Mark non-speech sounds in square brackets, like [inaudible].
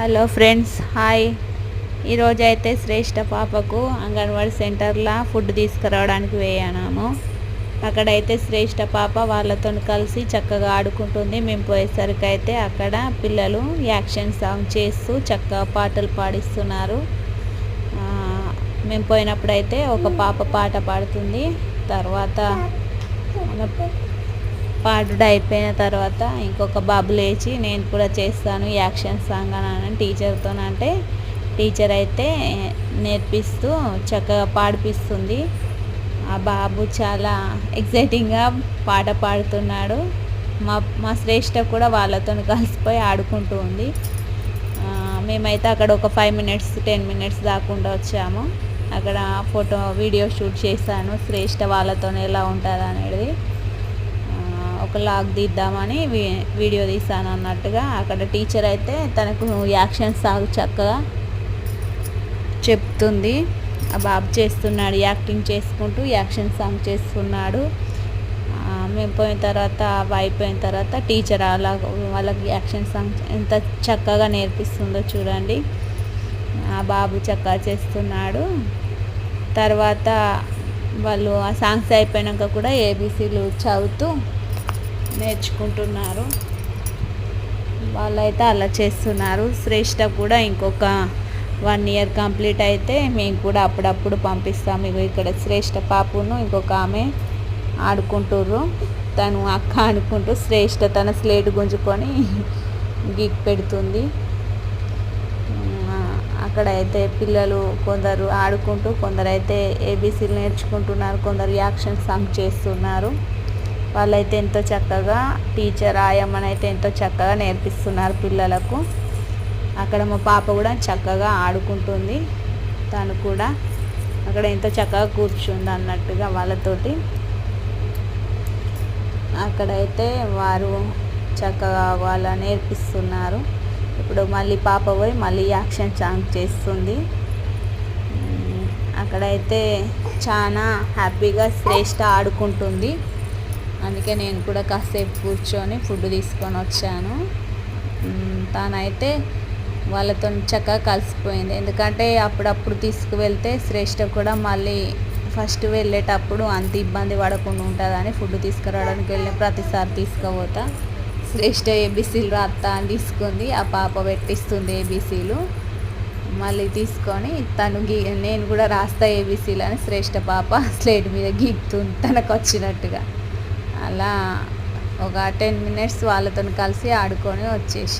Hello friends hi. ఈరోజు అయితే శ్రేష్ఠ పాపకు అంగన్వాడీ సెంటర్లో ఫుడ్ తీసుకురావడానికి వేయనాము. అక్కడైతే శ్రేష్ఠ పాప వాళ్ళతో కలిసి చక్కగా ఆడుకుంటుంది. మేము పోయేసరికి అయితే అక్కడ పిల్లలు యాక్షన్ సాంగ్ చేస్తూ చక్కగా పాటలు పాడిస్తున్నారు. మేము పోయినప్పుడైతే ఒక పాప పాట పాడుతుంది. తర్వాత పాడుడు అయిపోయిన తర్వాత ఇంకొక బాబు లేచి నేను కూడా చేస్తాను యాక్షన్ సాంగ్ అని టీచర్తో అంటే టీచర్ అయితే నేర్పిస్తూ చక్కగా పాడిపిస్తుంది. ఆ బాబు చాలా ఎగ్జైటింగ్గా పాట పాడుతున్నాడు. మా మా శ్రేష్ఠ కూడా వాళ్ళతో కలిసిపోయి ఆడుకుంటూ ఉంది. మేమైతే అక్కడ ఒక ఫైవ్ మినిట్స్ టెన్ మినిట్స్ దాకుండా వచ్చాము అక్కడ ఫోటో వీడియో షూట్ చేశాను. శ్రేష్ఠ వాళ్ళతో ఎలా ఉంటుంది అనేది ఒక లాగ్ తీద్దామని వీ- వీడియో తీసాను అన్నట్టుగా. అక్కడ టీచర్ అయితే తనకు యాక్షన్స్ సాగు చక్కగా చెప్తుంది. ఆ బాబు చేస్తున్నాడు యాక్టింగ్ చేసుకుంటూ యాక్షన్ సాంగ్ చేస్తున్నాడు. మేము పోయిన తర్వాత అవి అయిపోయిన తర్వాత టీచర్ అలా వాళ్ళకి యాక్షన్ సాంగ్ ఎంత చక్కగా నేర్పిస్తుందో చూడండి. ఆ బాబు చక్కగా చేస్తున్నాడు. తర్వాత వాళ్ళు ఆ సాంగ్స్ అయిపోయాక కూడా ఏబీసీలు చదువుతూ నేర్చుకుంటున్నారు. వాళ్ళైతే అలా చేస్తున్నారు. శ్రేష్ట కూడా ఇంకొక వన్ ఇయర్ కంప్లీట్ అయితే మేము కూడా అప్పుడప్పుడు పంపిస్తాము ఇగో ఇక్కడ శ్రేష్ఠ పాపను ఇంకొక ఆమె ఆడుకుంటుర్రు. తను అక్క అనుకుంటూ శ్రేష్ట తన స్లేట్ గుంజుకొని గీక్ పెడుతుంది. అక్కడ అయితే పిల్లలు కొందరు ఆడుకుంటూ కొందరు అయితే ఏబీసీలు నేర్చుకుంటున్నారు. కొందరు యాక్షన్ సాంగ్ చేస్తున్నారు. వాళ్ళైతే ఎంతో చక్కగా టీచర్ ఆయమ్మనైతే ఎంతో చక్కగా నేర్పిస్తున్నారు పిల్లలకు. అక్కడ మా పాప కూడా చక్కగా ఆడుకుంటుంది. తను కూడా అక్కడ ఎంతో చక్కగా కూర్చుంది అన్నట్టుగా వాళ్ళతోటి. అక్కడైతే వారు చక్కగా వాళ్ళ నేర్పిస్తున్నారు. ఇప్పుడు మళ్ళీ పాప పోయి మళ్ళీ యాక్షన్ సాంగ్ చేస్తుంది. అక్కడైతే చాలా హ్యాపీగా శ్రేష్ఠ ఆడుకుంటుంది. అందుకే నేను కూడా కాసేపు కూర్చొని ఫుడ్ తీసుకొని వచ్చాను. తానైతే వాళ్ళతో చక్కగా కలిసిపోయింది. ఎందుకంటే అప్పుడప్పుడు తీసుకువెళ్తే శ్రేష్ఠ కూడా మళ్ళీ ఫస్ట్ వెళ్ళేటప్పుడు అంత ఇబ్బంది పడకుండా ఉంటుందని ఫుడ్ తీసుకురావడానికి వెళ్ళిన ప్రతిసారి తీసుకుపోతా. శ్రేష్ఠ ఏబీసీలు రాస్తా అని తీసుకుంది. ఆ పాప పెట్టిస్తుంది ఏబీసీలు. మళ్ళీ తీసుకొని తను గీ నేను కూడా రాస్తా ఏబీసీలు అని శ్రేష్ఠ పాప [laughs] స్లేట్ మీద గీక్తుంది తనకు వచ్చినట్టుగా అలా ఒక టెన్ మినిట్స్ వాళ్ళతో కలిసి ఆడుకొని వచ్చేసి